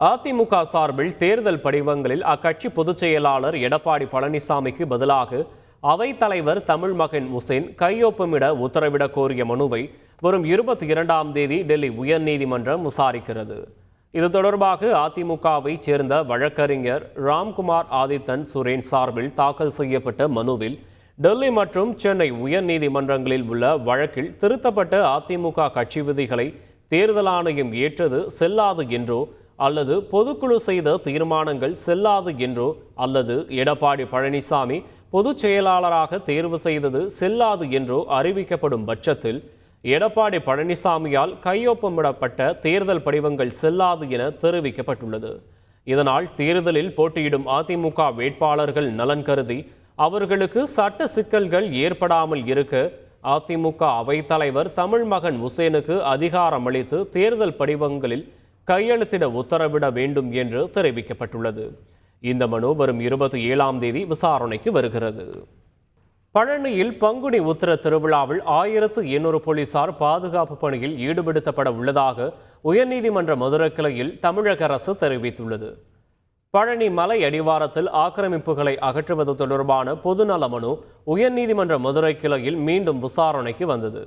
அதிமுக சார்பில் தேர்தல் படிவங்களில் அக்கட்சி பொதுச் செயலாளர் எடப்பாடி பழனிசாமிக்கு பதிலாக அவைத்தலைவர் தமிழ் மகன் உசேன் கையொப்பமிட உத்தரவிடக் கோரிய மனுவை வரும் இருபத்தி இரண்டாம் தேதி டெல்லி உயர்நீதிமன்றம் விசாரிக்கிறது. இது தொடர்பாக அதிமுகவை சேர்ந்த வழக்கறிஞர் ராம்குமார் ஆதித்தன் சுரேன் சார்பில் தாக்கல் செய்யப்பட்ட மனுவில் டெல்லி மற்றும் சென்னை உயர்நீதிமன்றங்களில் உள்ள வழக்கில் திருத்தப்பட்ட அதிமுக கட்சி விதிகளை தேர்தல் ஆணையம் ஏற்றது செல்லாது என்றோ அல்லது பொதுக்குழு செய்த தீர்மானங்கள் செல்லாது என்றோ அல்லது எடப்பாடி பழனிசாமி பொதுச் செயலாளராக தேர்வு செய்தது செல்லாது என்றோ அறிவிக்கப்படும் பட்சத்தில் எடப்பாடி பழனிசாமியால் கையொப்பமிடப்பட்ட தேர்தல் படிவங்கள் செல்லாது என தெரிவிக்கப்பட்டுள்ளது. இதனால் தேர்தலில் போட்டியிடும் அதிமுக வேட்பாளர்கள் நலன் கருதி அவர்களுக்கு சட்ட சிக்கல்கள் ஏற்படாமல் இருக்க அதிமுக அவைத்தலைவர் தமிழ் மகன் உசேனுக்கு அதிகாரம் அளித்து தேர்தல் படிவங்களில் கையெழுத்திட உத்தரவிட வேண்டும் என்று தெரிவிக்கப்பட்டுள்ளது. இந்த மனு வரும் இருபத்தி ஏழாம் தேதி விசாரணைக்கு வருகிறது. பழனியில் பங்குனி உத்தர திருவிழாவில் ஆயிரத்து எண்ணூறு போலீசார் பாதுகாப்பு பணியில் ஈடுபடுத்தப்பட உள்ளதாக உயர்நீதிமன்ற மதுரை கிளையில் தமிழக அரசு தெரிவித்துள்ளது. பழனி மலை அடிவாரத்தில் ஆக்கிரமிப்புகளை அகற்றுவது தொடர்பான பொதுநல மனு உயர்நீதிமன்ற மதுரை கிளையில் மீண்டும் விசாரணைக்கு வந்தது.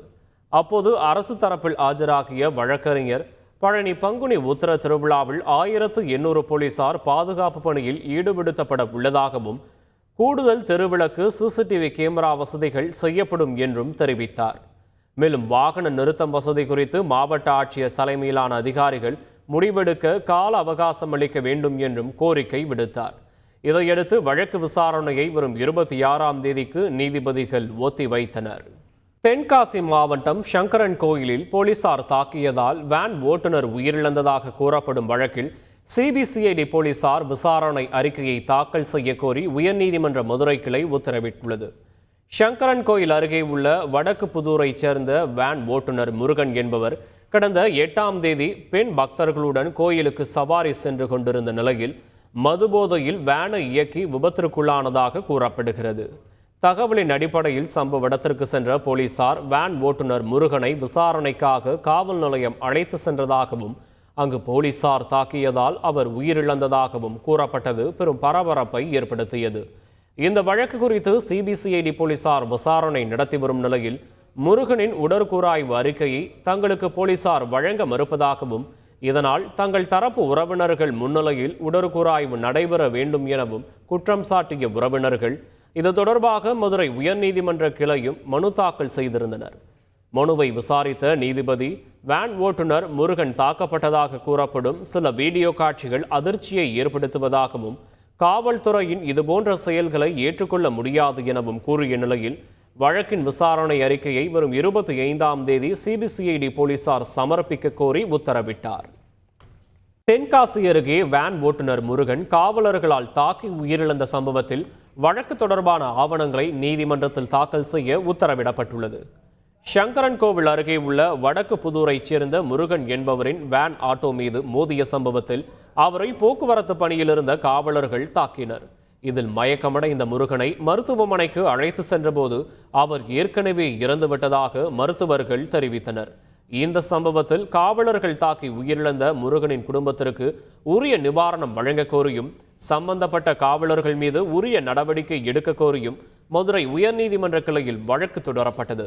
அப்போது அரசு தரப்பில் ஆஜராகிய வழக்கறிஞர் பழனி பங்குனி உத்தர திருவிழாவில் ஆயிரத்து எண்ணூறு போலீசார் பாதுகாப்பு பணியில் ஈடுபடுத்தப்பட உள்ளதாகவும் கூடுதல் தெருவிளக்கு சிசிடிவி கேமரா வசதிகள் செய்யப்படும் என்றும் தெரிவித்தார். மேலும் வாகன நிறுத்தம் வசதி குறித்து மாவட்ட ஆட்சியர் தலைமையிலான அதிகாரிகள் முடிவெடுக்க கால அவகாசம் அளிக்க வேண்டும் என்றும் கோரிக்கை விடுத்தார். இதையடுத்து வழக்கு விசாரணையை வரும் இருபத்தி ஆறாம் தேதிக்கு நீதிபதிகள் ஒத்திவைத்தனர். தென்காசி மாவட்டம் சங்கரன் கோயிலில் போலீசார் தாக்கியதால் வேன் ஓட்டுநர் உயிரிழந்ததாக கூறப்படும் வழக்கில் சிபிசிஐடி போலீசார் விசாரணை அறிக்கையை தாக்கல் செய்ய கோரி உயர்நீதிமன்ற மதுரை கிளை உத்தரவிட்டுள்ளது. சங்கரன் கோயில் அருகே உள்ள வடக்கு புதூரைச் சேர்ந்த வேன் ஓட்டுநர் முருகன் என்பவர் கடந்த எட்டாம் தேதி பெண் பக்தர்களுடன் கோயிலுக்கு சவாரி சென்று கொண்டிருந்த நிலையில் மதுபோதையில் வேனை இயக்கி விபத்திற்குள்ளானதாக கூறப்படுகிறது. தகவலின் அடிப்படையில் சம்பவ இடத்திற்கு சென்ற போலீசார் வேன் ஓட்டுநர் முருகனை விசாரணைக்காக காவல் நிலையம் அழைத்து சென்றதாகவும் அங்கு போலீசார் தாக்கியதால் அவர் உயிரிழந்ததாகவும் கூறப்பட்டது பெரும் பரபரப்பை ஏற்படுத்தியது. இந்த வழக்கு குறித்து சிபிசிஐடி போலீசார் விசாரணை நடத்தி வரும் நிலையில் முருகனின் உடற்கூறாய்வு அறிக்கையை தங்களுக்கு போலீசார் வழங்க மறுப்பதாகவும் இதனால் தங்கள் தரப்பு உறவினர்கள் முன்னிலையில் உடற்கூறாய்வு நடைபெற வேண்டும் எனவும் குற்றம் சாட்டிய உறவினர்கள் இது தொடர்பாக மதுரை உயர்நீதிமன்ற கிளையும் மனு தாக்கல் செய்திருந்தனர். மனுவை விசாரித்த நீதிபதி வேன் ஓட்டுநர் முருகன் தாக்கப்பட்டதாக கூறப்படும் சில வீடியோ காட்சிகள் அதிர்ச்சியை ஏற்படுத்துவதாகவும் காவல்துறையின் இதுபோன்ற செயல்களை ஏற்றுக்கொள்ள முடியாது எனவும் கூறிய நிலையில் வழக்கின் விசாரணை அறிக்கையை வரும் இருபத்தி ஐந்தாம் தேதி சிபிசிஐடி போலீசார் சமர்ப்பிக்க கோரி உத்தரவிட்டார். தென்காசி அருகே வேன் ஓட்டுநர் முருகன் காவலர்களால் தாக்கி உயிரிழந்த சம்பவத்தில் வழக்கு தொடர்பான ஆவணங்களை நீதிமன்றத்தில் தாக்கல் செய்ய உத்தரவிடப்பட்டுள்ளது. சங்கரன் கோவில் அருகே உள்ள வடக்கு புதூரைச் சேர்ந்த முருகன் என்பவரின் வேன் ஆட்டோ மீது மோதிய சம்பவத்தில் அவரை போக்குவரத்து பணியில் இருந்த காவலர்கள் தாக்கினர். இதில் மயக்கமடைந்த முருகனை மருத்துவமனைக்கு அழைத்து சென்றபோது அவர் ஏற்கனவே இறந்துவிட்டதாக மருத்துவர்கள் தெரிவித்தனர். இந்த சம்பவத்தில் காவலர்கள் தாக்கி உயிரிழந்த முருகனின் குடும்பத்திற்கு உரிய நிவாரணம் வழங்க கோரியும் சம்பந்தப்பட்ட காவலர்கள் மீது உரிய நடவடிக்கை எடுக்க கோரியும் மதுரை உயர்நீதிமன்ற கிளையில் வழக்கு தொடரப்பட்டது.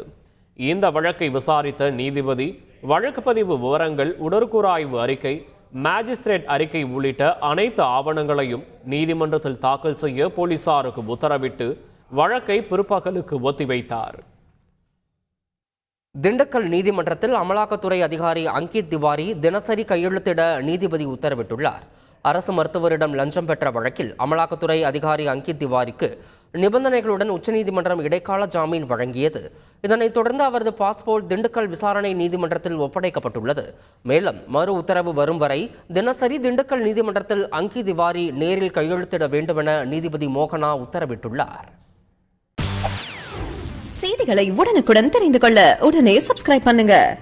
இந்த வழக்கை விசாரித்த நீதிபதி வழக்கு பதிவு விவரங்கள் உடற்கூறாய்வு அறிக்கை மேஜிஸ்திரேட் அறிக்கை உள்ளிட்ட அனைத்து ஆவணங்களையும் நீதிமன்றத்தில் தாக்கல் செய்ய போலீசாருக்கு உத்தரவிட்டு வழக்கை பிற்பகலுக்கு ஒத்திவைத்தார். திண்டுக்கல் நீதிமன்றத்தில் அமலாக்கத்துறை அதிகாரி அங்கித் திவாரி தினசரி கையெழுத்திட நீதிபதி உத்தரவிட்டுள்ளார். அரசு மருத்துவரிடம் லஞ்சம் பெற்ற வழக்கில் அமலாக்கத்துறை அதிகாரி அங்கித் திவாரிக்கு நிபந்தனைகளுடன் உச்சநீதிமன்றம் இடைக்கால ஜாமீன் வழங்கியது. இதனைத் தொடர்ந்து அவரது பாஸ்போர்ட் திண்டுக்கல் விசாரணை நீதிமன்றத்தில் ஒப்படைக்கப்பட்டுள்ளது. மேலும் மறு உத்தரவு வரும் வரை தினசரி திண்டுக்கல் நீதிமன்றத்தில் அங்கி திவாரி நேரில் கையெழுத்திட வேண்டுமென நீதிபதி மோகனா உத்தரவிட்டுள்ளார். செய்திகளை உடனுக்குடன் தெரிந்து கொள்ள உடனே சப்ஸ்கிரைப் பண்ணுங்க.